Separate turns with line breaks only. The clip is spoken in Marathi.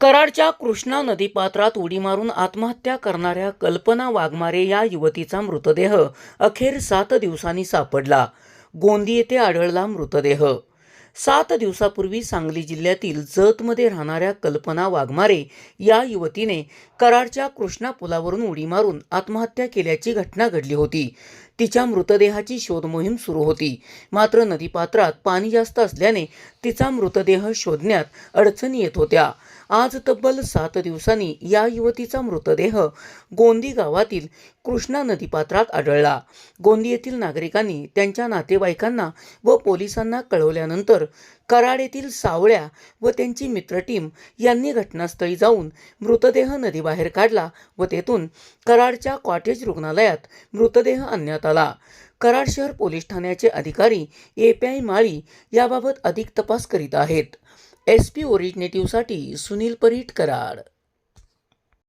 कराडच्या कृष्णा नदीपात्रात उडी मारून आत्महत्या करणाऱ्या कल्पना वाघमारे या युवतीचा मृतदेह अखेर सात दिवसांनी सापडला. गोंदी येथे आढळला मृतदेह. सात दिवसापूर्वी सांगली जिल्ह्यातील जतमध्ये राहणाऱ्या कल्पना वाघमारे या युवतीने कराडच्या कृष्णा पुलावरून उडी मारून आत्महत्या केल्याची घटना घडली होती. तिच्या मृतदेहाची शोध मोहीम सुरू होती. मात्र नदीपात्रात पाणी जास्त असल्याने तिचा मृतदेह शोधण्यात अडचणी येत होत्या. आज तब्बल सात दिवसांनी या युवतीचा मृतदेह गोंदी गावातील कृष्णा नदीपात्रात आढळला. गोंदी येथील नागरिकांनी त्यांच्या नातेवाईकांना व पोलिसांना कळवल्यानंतर कराड येथील सावळ्या व त्यांची मित्र टीम यांनी घटनास्थळी जाऊन मृतदेह नदीबाहेर काढला व तेथून कराडच्या कॉटेज रुग्णालयात मृतदेह आणण्यात आला कराड शहर पोलीस ठाण्याचे अधिकारी ए पी आय माळी याबाबत अधिक तपास करीत आहेत. एस पी ओरिजिनेटिव्हसाठी सुनील परीट कराड.